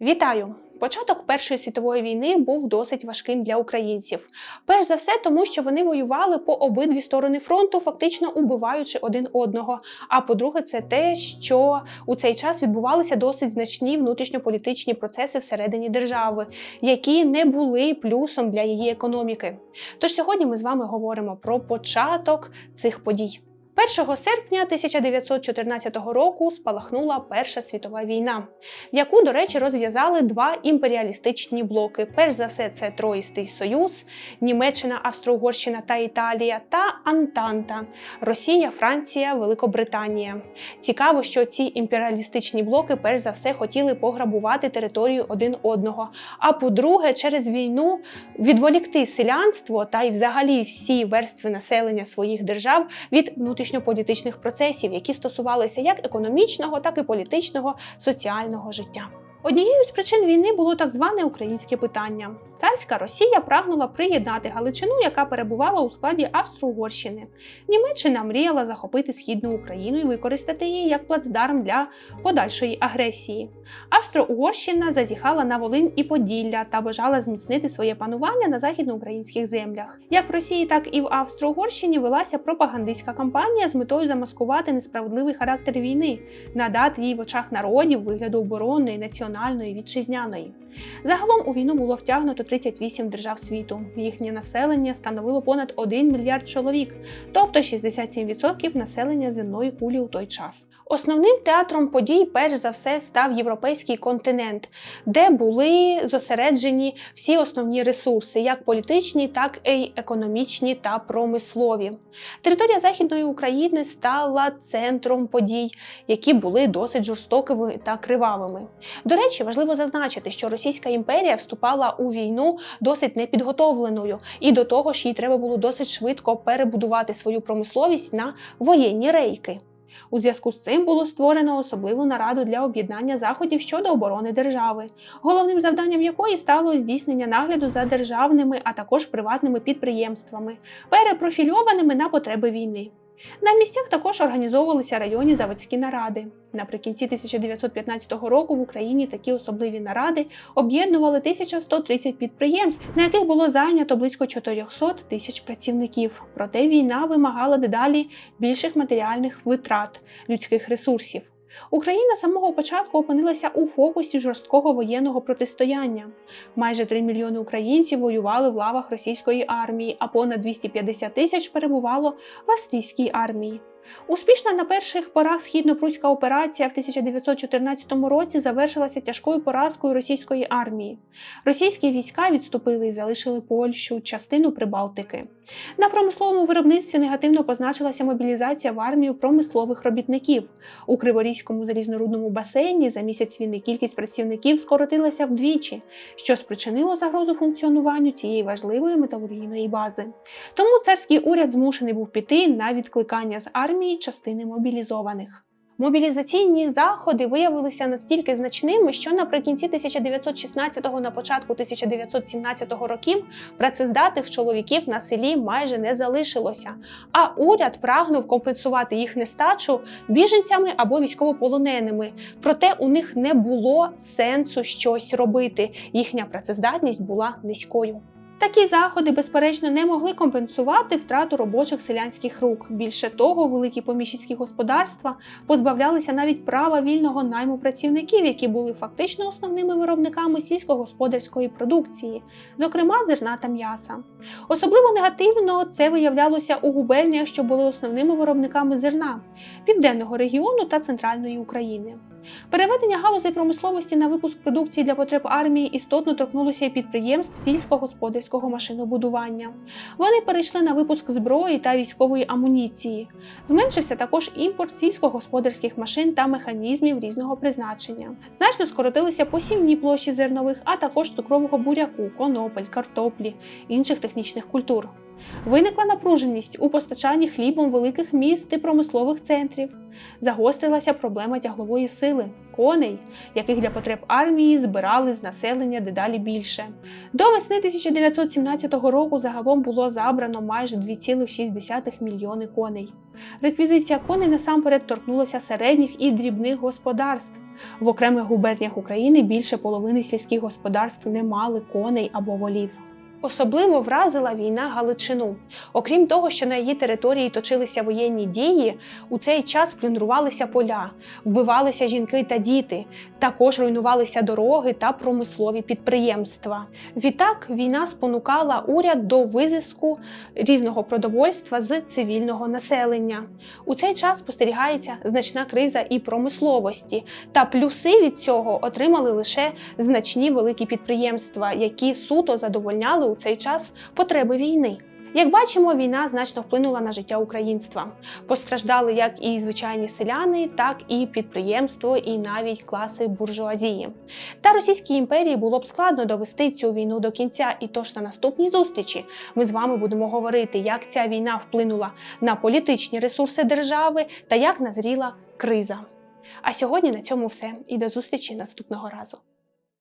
Вітаю! Початок Першої світової війни був досить важким для українців. Перш за все, тому що вони воювали по обидві сторони фронту, фактично убиваючи один одного. А по-друге, це те, що у цей час відбувалися досить значні внутрішньополітичні процеси всередині держави, які не були плюсом для її економіки. Тож сьогодні ми з вами говоримо про початок цих подій. 1 серпня 1914 року спалахнула Перша світова війна, яку, до речі, розв'язали два імперіалістичні блоки. Перш за все, це Троїстий Союз, Німеччина, Австро-Угорщина та Італія та Антанта Росія, Франція, Великобританія. Цікаво, що ці імперіалістичні блоки перш за все хотіли пограбувати територію один одного. А по-друге, через війну відволікти селянство та й взагалі всі верстви населення своїх держав від внутрішньополітичних процесів, які стосувалися як економічного, так і політичного, соціального життя. Однією з причин війни було так зване українське питання. Царська Росія прагнула приєднати Галичину, яка перебувала у складі Австро-Угорщини. Німеччина мріяла захопити східну Україну і використати її як плацдарм для подальшої агресії. Австро-Угорщина зазіхала на Волинь і Поділля та бажала зміцнити своє панування на західноукраїнських землях. Як в Росії, так і в Австро-Угорщині велася пропагандистська кампанія з метою замаскувати несправедливий характер війни, надати їй в очах народів вигляду оборонної, національної, вітчизняної. Загалом у війну було втягнуто 38 держав світу. Їхнє населення становило понад 1 мільярд чоловік, тобто 67% населення земної кулі у той час. Основним театром подій, перш за все, став європейський континент, де були зосереджені всі основні ресурси, як політичні, так і економічні та промислові. Територія Західної України стала центром подій, які були досить жорстокими та кривавими. До речі, важливо зазначити, що Російська імперія вступала у війну досить непідготовленою, і до того ж їй треба було досить швидко перебудувати свою промисловість на воєнні рейки. У зв'язку з цим було створено особливу нараду для об'єднання заходів щодо оборони держави, головним завданням якої стало здійснення нагляду за державними, а також приватними підприємствами, перепрофільованими на потреби війни. На місцях також організовувалися районні заводські наради. Наприкінці 1915 року в Україні такі особливі наради об'єднували 1130 підприємств, на яких було зайнято близько 400 тисяч працівників. Проте війна вимагала дедалі більших матеріальних витрат людських ресурсів. Україна з самого початку опинилася у фокусі жорсткого воєнного протистояння. Майже 3 мільйони українців воювали в лавах російської армії, а понад 250 тисяч перебувало в австрійській армії. Успішна на перших порах східно-пруська операція в 1914 році завершилася тяжкою поразкою російської армії. Російські війська відступили і залишили Польщу, частину Прибалтики. На промисловому виробництві негативно позначилася мобілізація в армію промислових робітників. У Криворізькому залізнорудному басейні за місяць війни кількість працівників скоротилася вдвічі, що спричинило загрозу функціонуванню цієї важливої металургійної бази. Тому царський уряд змушений був піти на відкликання з армії частини мобілізованих. Мобілізаційні заходи виявилися настільки значними, що наприкінці 1916-го, на початку 1917 років працездатних чоловіків на селі майже не залишилося. А уряд прагнув компенсувати їх нестачу біженцями або військовополоненими. Проте у них не було сенсу щось робити. Їхня працездатність була низькою. Такі заходи, безперечно, не могли компенсувати втрату робочих селянських рук. Більше того, великі поміщицькі господарства позбавлялися навіть права вільного найму працівників, які були фактично основними виробниками сільськогосподарської продукції, зокрема зерна та м'яса. Особливо негативно це виявлялося у губерніях, що були основними виробниками зерна південного регіону та центральної України. Переведення галузей промисловості на випуск продукції для потреб армії істотно торкнулося і підприємств сільськогосподарського машинобудування. Вони перейшли на випуск зброї та військової амуніції. Зменшився також імпорт сільськогосподарських машин та механізмів різного призначення. Значно скоротилися посівні площі зернових, а також цукрового буряку, конопель, картоплі, інших технічних культур. Виникла напруженість у постачанні хлібом великих міст і промислових центрів. Загострилася проблема тяглової сили коней, яких для потреб армії збирали з населення дедалі більше. До весни 1917 року загалом було забрано майже 2,6 мільйони коней. Реквізиція коней насамперед торкнулася середніх і дрібних господарств. В окремих губерніях України більше половини сільських господарств не мали коней або волів. Особливо вразила війна Галичину. Окрім того, що на її території точилися воєнні дії, у цей час плюндрувалися поля, вбивалися жінки та діти, також руйнувалися дороги та промислові підприємства. Відтак війна спонукала уряд до визиску різного продовольства з цивільного населення. У цей час спостерігається значна криза і промисловості, та плюси від цього отримали лише значні великі підприємства, які суто задовольняли у цей час потреби війни. Як бачимо, війна значно вплинула на життя українства. Постраждали як і звичайні селяни, так і підприємство, і навіть класи буржуазії. Та Російській імперії було б складно довести цю війну до кінця. І тож на наступній зустрічі ми з вами будемо говорити, як ця війна вплинула на політичні ресурси держави та як назріла криза. А сьогодні на цьому все і до зустрічі наступного разу.